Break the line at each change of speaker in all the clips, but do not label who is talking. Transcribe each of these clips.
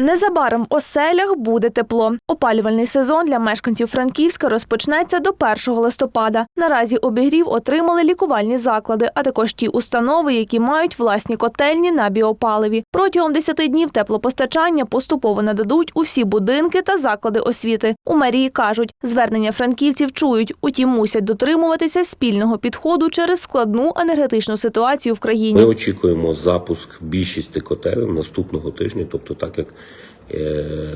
Незабаром в оселях буде тепло. Опалювальний сезон для мешканців Франківська розпочнеться до 1 листопада. Наразі обігрів отримали лікувальні заклади, а також ті установи, які мають власні котельні на біопаливі. Протягом 10 днів теплопостачання поступово нададуть у всі будинки та заклади освіти. У мерії кажуть, звернення франківців чують, утім мусять дотримуватися спільного підходу через складну енергетичну ситуацію в країні.
Ми очікуємо запуск більшості котелів наступного тижня, тобто так як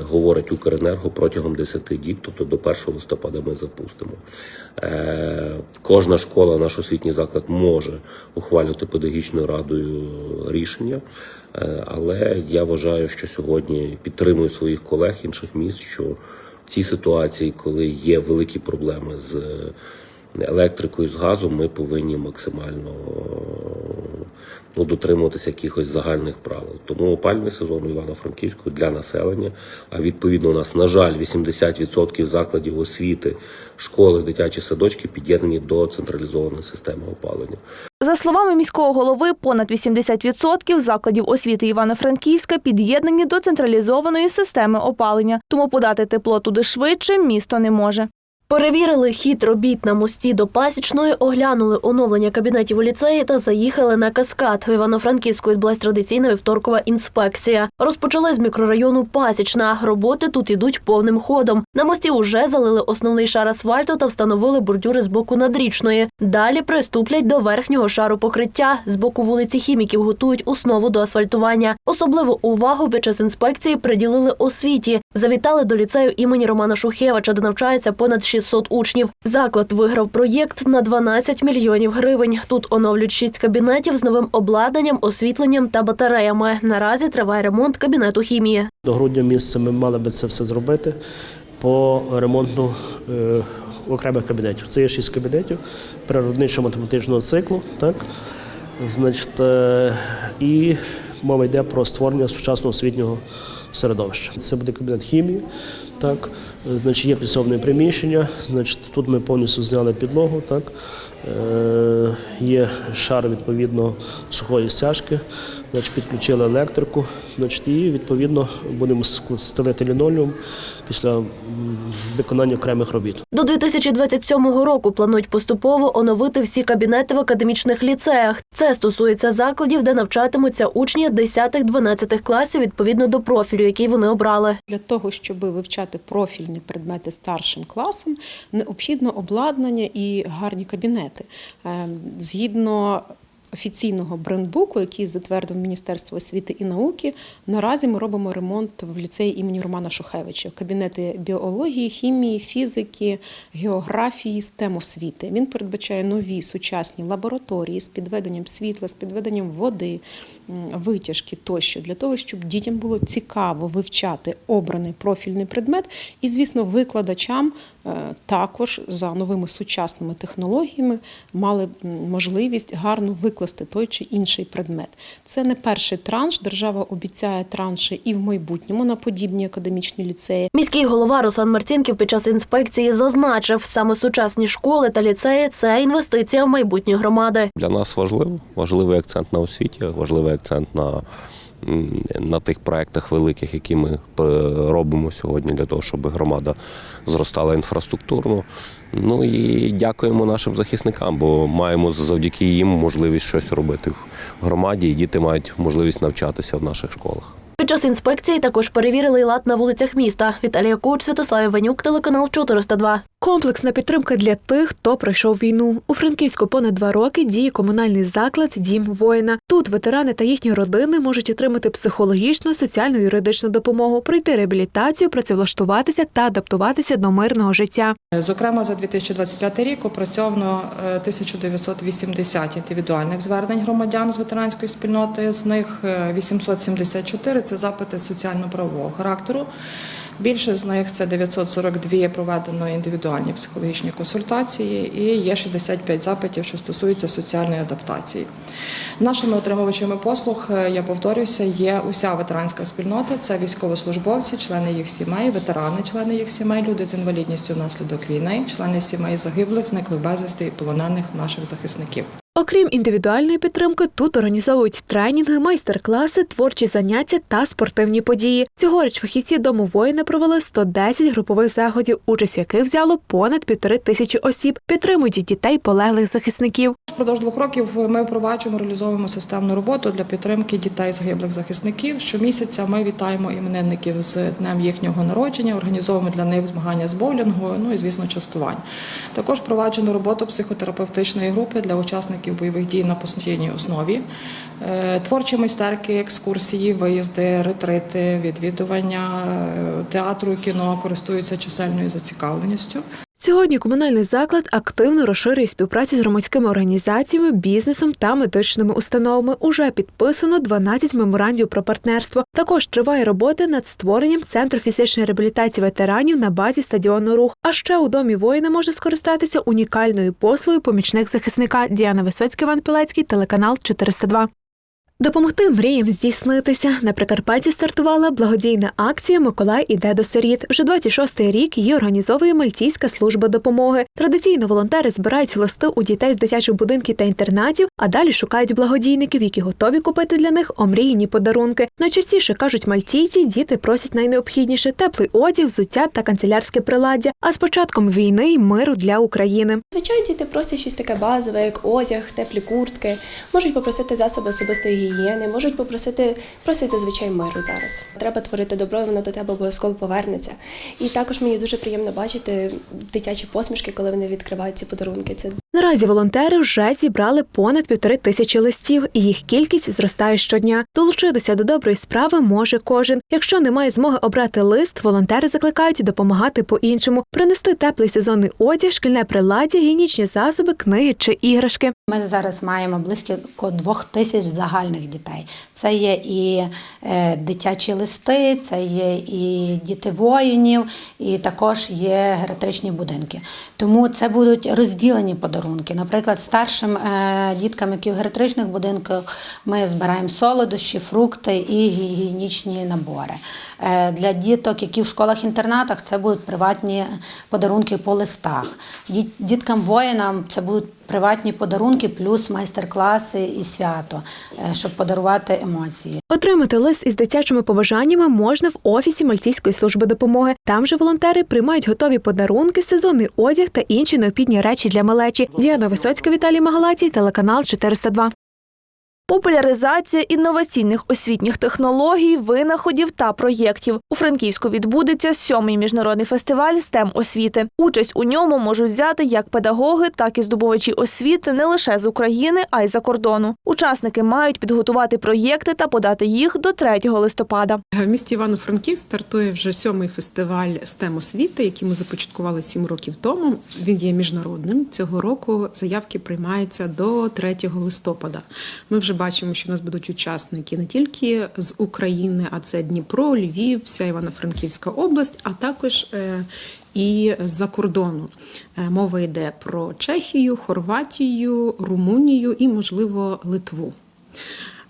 говорить Укренерго протягом 10 діб, тобто до 1 листопада ми запустимо. Е, кожна школа, наш освітній заклад може ухвалювати педагогічною радою рішення. Е, але я вважаю, що сьогодні підтримую своїх колег інших міст, що в цій ситуації, коли є великі проблеми з електрикою, з газом, ми повинні максимально ну, дотримуватися якихось загальних правил. Тому опальний сезон Івано-Франківську для населення. А відповідно, у нас, на жаль, 80% закладів освіти, школи, дитячі садочки під'єднані до централізованої системи опалення.
За словами міського голови, понад 80% закладів освіти Івано-Франківська під'єднані до централізованої системи опалення, тому подати тепло туди швидше місто не може.
Перевірили хід робіт на мості до Пасічної, оглянули оновлення кабінетів у ліцеї та заїхали на каскад. В Івано-Франківську відбулась традиційна вівторкова інспекція. Розпочали з мікрорайону Пасічна. Роботи тут ідуть повним ходом. На мості уже залили основний шар асфальту та встановили бордюри з боку надрічної. Далі приступлять до верхнього шару покриття. З боку вулиці хіміків готують основу до асфальтування. Особливу увагу під час інспекції приділили освіті. Завітали до ліцею імені Романа Шухевича, де навчається понад 600 учнів. Заклад виграв проєкт на 12 мільйонів гривень. Тут оновлюють шість кабінетів з новим обладнанням, освітленням та батареями. Наразі триває ремонт кабінету хімії.
До грудня місяця ми мали би це все зробити по ремонту е, окремих кабінетів. Це є шість кабінетів природничо-математичного циклу, так? Значить, е, і мова йде про створення сучасного освітнього середовища. Це буде кабінет хімії. Так, значить, є підсобне приміщення. Значить, тут ми повністю зняли підлогу. Так, е, є шар відповідно сухої стяжки. Значить, підключили електрику. Значить, і відповідно будемо стелити лінолеум після виконання окремих робіт.
До 2027 року планують поступово оновити всі кабінети в академічних ліцеях. Це стосується закладів, де навчатимуться учні 10-12 класів відповідно до профілю, який вони обрали.
Для того, щоб вивчати профільні предмети старшим класом, необхідно обладнання і гарні кабінети. Е, Згідно офіційного брендбуку, який затвердив Міністерство освіти і науки, наразі ми робимо ремонт в ліцеї імені Романа Шухевича. Кабінети біології, хімії, фізики, географії, STEM освіти. Він передбачає нові сучасні лабораторії з підведенням світла, з підведенням води, витяжки тощо, для того, щоб дітям було цікаво вивчати обраний профільний предмет, і, звісно, викладачам е, також за новими сучасними технологіями мали можливість гарно викласти той чи інший предмет. Це не перший транш. Держава обіцяє транші і в майбутньому на подібні академічні ліцеї.
Міський голова Руслан Марцінків під час інспекції зазначив, саме сучасні школи та ліцеї це інвестиція в майбутнє громади.
Для нас важливо, важливий акцент на освіті, важливий акцент на, на тих проектах великих, які ми е, робимо сьогодні для того, щоб громада зростала інфраструктурно. Ну і дякуємо нашим захисникам, бо маємо завдяки їм можливість щось робити в громаді, і діти мають можливість навчатися в наших школах.
Під час інспекції також перевірили лад на вулицях міста. Віталія Куч, Святослав Іванюк, телеканал 402.
Комплексна підтримка для тих, хто пройшов війну. У Франківську понад два роки діє комунальний заклад Дім воїна. Тут ветерани та їхні родини можуть отримати психологічну, соціальну юридичну допомогу, пройти реабілітацію, працевлаштуватися та адаптуватися до мирного життя.
Зокрема, за 2025 рік опрацьовано е, 1980 індивідуальних звернень громадян з ветеранської спільноти. З них е, 874 – це запити соціально-правового характеру. Більше з них це 942 проведено індивідуальні психологічні консультації, і є 65 запитів, що стосуються соціальної адаптації. Нашими отримувачами послуг, е, я повторюся, є уся ветеранська спільнота. Це військовослужбовці, члени їх сімей, ветерани, члени їх сімей, люди з інвалідністю внаслідок війни, члени сімей загиблих, зниклих безвісти і полонених наших захисників.
Окрім індивідуальної підтримки, тут організовують тренінги, майстер-класи, творчі заняття та спортивні події. Цьогоріч фахівці дому воїна провели 110 групових заходів, участь яких взяло понад півтори тисячі осіб. Підтримують дітей полеглих захисників.
Впродовж двох років ми впроваджуємо, реалізовуємо системну роботу для підтримки дітей загиблих захисників. Щомісяця ми вітаємо іменинників з днем їхнього народження, організовуємо для них змагання з боулінгу, ну і звісно, частувань. Також впроваджено роботу психотерапевтичної групи для учасників бойових дій на постійній основі. Е, Творчі майстерки, екскурсії, виїзди, ретрити, відвідування е, театру і кіно користуються чисельною зацікавленістю.
Сьогодні комунальний заклад активно розширює співпрацю з громадськими організаціями, бізнесом та медичними установами. Уже підписано 12 меморандів про партнерство. Також триває робота над створенням центру фізичної реабілітації ветеранів на базі стадіону рух. А ще у домі воїна може скористатися унікальною послугою помічник захисника Діана Висоцька, Іван Пілецький, телеканал 402. Допомогти мріям здійснитися на Прикарпатті стартувала благодійна акція Миколай іде до сиріт. Вже 26-й рік її організовує Мальтійська служба допомоги. Традиційно волонтери збирають листи у дітей з дитячих будинків та інтернатів, а далі шукають благодійників, які готові купити для них омріяні подарунки. Найчастіше кажуть мальтійці, діти просять найнеобхідніше теплий одяг, взуття та канцелярське приладдя. А з початком війни й миру для України.
Звичайно, діти просять щось таке базове, як одяг, теплі куртки, можуть попросити засоби особистої гігієни, можуть попросити, просять зазвичай миру зараз. Треба творити добро, воно до тебе обов'язково повернеться. І також мені дуже приємно бачити дитячі посмішки, коли вони відкривають ці подарунки. Це
Наразі волонтери вже зібрали понад півтори тисячі листів, і їх кількість зростає щодня. Долучитися до доброї справи може кожен. Якщо немає змоги обрати лист, волонтери закликають допомагати по-іншому, принести теплий сезонний одяг, шкільне приладдя, гігієнічні засоби, книги чи іграшки.
Ми зараз маємо близько двох тисяч загальних дітей. Це є і е, дитячі листи, це є і діти воїнів, і також є гератричні будинки. Тому це будуть розділені подарунки. Наприклад, старшим е, діткам, які в гератричних будинках, ми збираємо солодощі, фрукти і гігієнічні набори. Е, для діток, які в школах-інтернатах, це будуть приватні подарунки по листах. Діткам воїнам це будуть приватні подарунки, плюс майстер-класи і свято, е, щоб подарувати емоції.
Отримати лист із дитячими побажаннями можна в офісі Мальтійської служби допомоги. Там же волонтери приймають готові подарунки, сезонний одяг та інші необхідні речі для малечі. Діана Висоцька, Віталій Магалатій, телеканал 402.
Популяризація інноваційних освітніх технологій, винаходів та проєктів. У Франківську відбудеться сьомий міжнародний фестиваль STEM освіти. Участь у ньому можуть взяти як педагоги, так і здобувачі освіти не лише з України, а й за кордону. Учасники мають підготувати проєкти та подати їх до 3 листопада.
В місті Івано-Франків стартує вже сьомий фестиваль STEM освіти, який ми започаткували сім років тому. Він є міжнародним. Цього року заявки приймаються до 3 листопада. Ми вже бачимо, що у нас будуть учасники не тільки з України, а це Дніпро, Львів, вся Івано-Франківська область, а також е, і з-за кордону. Е, Мова йде про Чехію, Хорватію, Румунію і, можливо, Литву.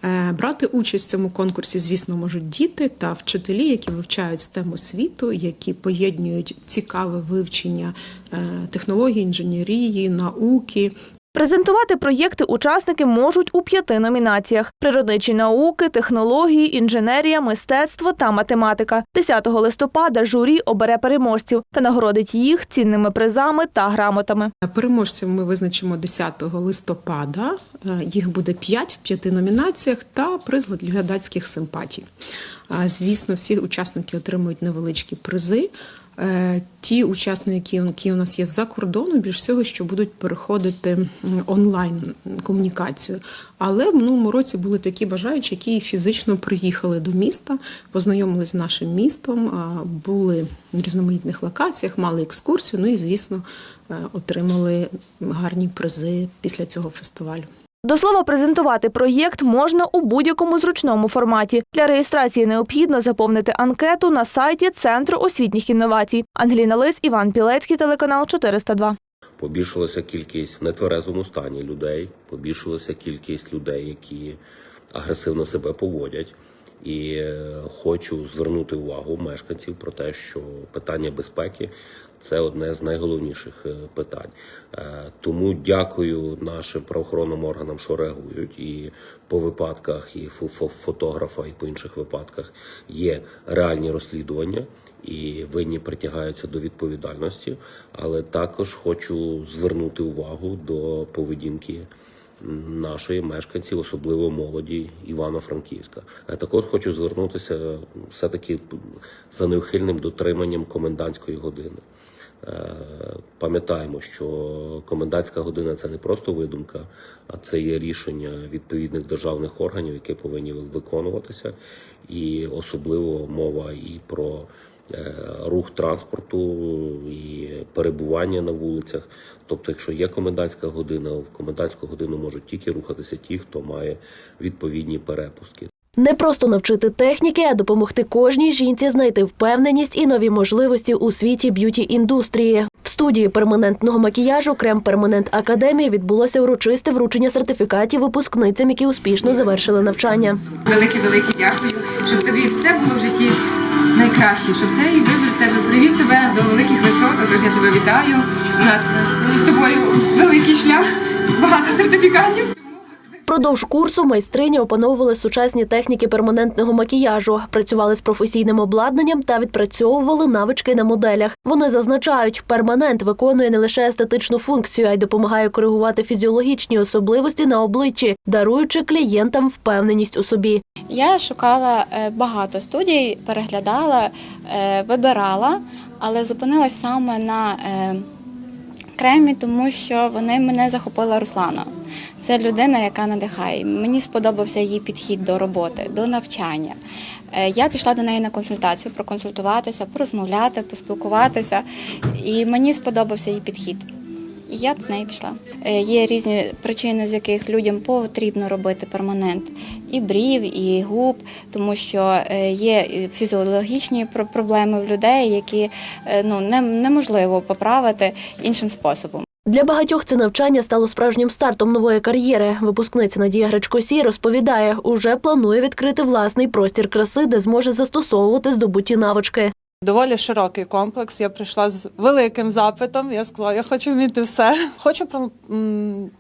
Е, Брати участь в цьому конкурсі, звісно, можуть діти та вчителі, які вивчають STEM освіту, які поєднують цікаве вивчення технологій, інженерії, науки,
Презентувати проєкти учасники можуть у п'яти номінаціях: природничі науки, технології, інженерія, мистецтво та математика. 10 листопада журі обере переможців та нагородить їх цінними призами та грамотами.
Переможців ми визначимо 10 листопада. Е, Їх буде 5 в п'яти номінаціях та приз глядацьких симпатій. А, Звісно, всі учасники отримують невеличкі призи. Е, Ті учасники, які у нас є за кордону, більш всього, що будуть переходити онлайн комунікацію. Але в минулому році були такі бажаючі, які фізично приїхали до міста, познайомились з нашим містом, були в різноманітних локаціях, мали екскурсію. Ну і звісно, е, отримали гарні призи після цього фестивалю.
До слова, презентувати проєкт можна у будь-якому зручному форматі. Для реєстрації необхідно заповнити анкету на сайті Центру освітніх інновацій. Ангеліна Лис, Іван Пілецький, телеканал 402.
Побільшилася кількість в нетверезому стані людей, побільшилася кількість людей, які агресивно себе поводять. І е, хочу звернути увагу мешканців про те, що питання безпеки це одне з найголовніших е, питань. Е, Тому дякую нашим правоохоронним органам, що реагують і по випадках, і фо- фо- фотографа, і по інших випадках є реальні розслідування, і винні притягаються до відповідальності. Але також хочу звернути увагу до поведінки нашої мешканців, особливо молоді Івано-Франківська. А також хочу звернутися все-таки за неухильним дотриманням комендантської години. Е, Пам'ятаємо, що комендантська година це не просто видумка, а це є рішення відповідних державних органів, які повинні виконуватися. І особливо мова і про рух транспорту, і перебування на вулицях. Тобто, якщо є комендантська година, в комендантську годину можуть тільки рухатися ті, хто має відповідні перепустки.
Не просто навчити техніки, а допомогти кожній жінці знайти впевненість і нові можливості у світі б'юті індустрії. В студії перманентного макіяжу Крем Перманент Академії відбулося урочисте вручення сертифікатів випускницям, які успішно завершили навчання.
Велике, велике дякую, щоб тобі все було в житті найкраще, щоб цей вибір тебе привів тебе до великих висот. Отож я тебе вітаю. У нас з тобою великий шлях, багато сертифікатів.
Продовж курсу майстрині опановували сучасні техніки перманентного макіяжу, працювали з професійним обладнанням та відпрацьовували навички на моделях. Вони зазначають, перманент виконує не лише естетичну функцію, а й допомагає коригувати фізіологічні особливості на обличчі, даруючи клієнтам впевненість у собі.
Я шукала е, багато студій, переглядала, е, вибирала, але зупинилась саме на е, кремі, тому що вони мене захопила Руслана. Це людина, яка надихає. Мені сподобався її підхід до роботи, до навчання. Е, Я пішла до неї на консультацію, проконсультуватися, порозмовляти, поспілкуватися. І мені сподобався її підхід. Я до неї пішла. Е, Є різні причини, з яких людям потрібно робити перманент і брів, і губ, тому що е, є фізіологічні проблеми в людей, які е, ну не- неможливо поправити іншим способом.
Для багатьох це навчання стало справжнім стартом нової кар'єри. Випускниця Надія Гречкосій розповідає, уже планує відкрити власний простір краси, де зможе застосовувати здобуті навички.
Доволі широкий комплекс. Я прийшла з великим запитом. Я сказала, я хочу вміти все. Хочу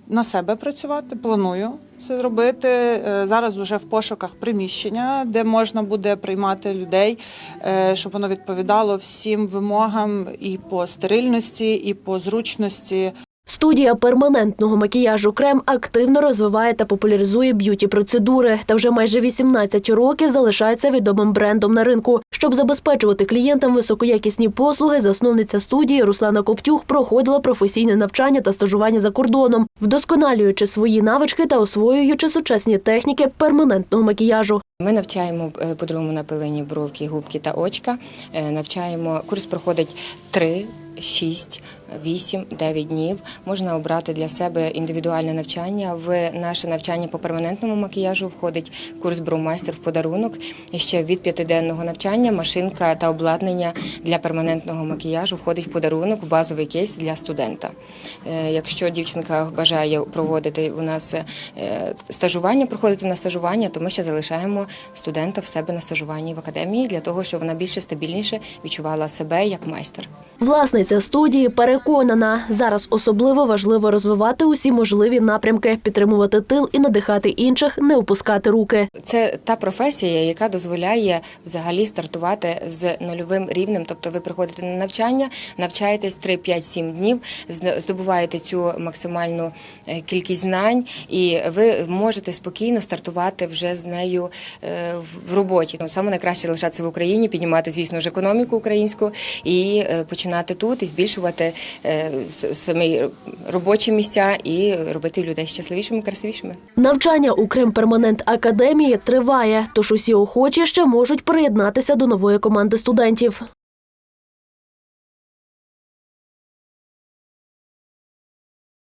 на себе працювати. Планую це зробити. Е, Зараз вже в пошуках приміщення, де можна буде приймати людей, е, щоб воно відповідало всім вимогам і по стерильності, і по зручності.
Студія перманентного макіяжу Крем активно розвиває та популяризує б'юті процедури та вже майже 18 років залишається відомим брендом на ринку. Щоб забезпечувати клієнтам високоякісні послуги, засновниця студії Руслана Коптюх проходила професійне навчання та стажування за кордоном, вдосконалюючи свої навички та освоюючи сучасні техніки перманентного макіяжу.
Ми навчаємо е, по-другому напилені бровки, губки та очка. Е, Навчаємо курс проходить 3, 6, 8, 9 днів. Можна обрати для себе індивідуальне навчання. В наше навчання по перманентному макіяжу входить курс броумайстер в подарунок. І ще від п'ятиденного навчання машинка та обладнання для перманентного макіяжу входить в подарунок в базовий кейс для студента. Е, Якщо дівчинка бажає проводити у нас стажування, проходити на стажування, то ми ще залишаємо студента в себе на стажуванні в академії для того, щоб вона більше стабільніше відчувала себе як майстер.
Власниця студії переконана, зараз особливо важливо розвивати усі можливі напрямки, підтримувати тил і надихати інших, не опускати руки.
Це та професія, яка дозволяє взагалі стартувати з нульовим рівнем. Тобто ви приходите на навчання, навчаєтесь 3, 5, 7 днів, здобуваєте цю максимальну е, кількість знань, і ви можете спокійно стартувати вже з нею в- в роботі. Ну, саме найкраще лишатися в Україні, піднімати, звісно ж, економіку українську і е, починати тут і збільшувати е, самі робочі місця і робити людей щасливішими, красивішими.
Навчання у Крим Перманент Академії триває, тож усі охочі ще можуть приєднатися до нової команди студентів.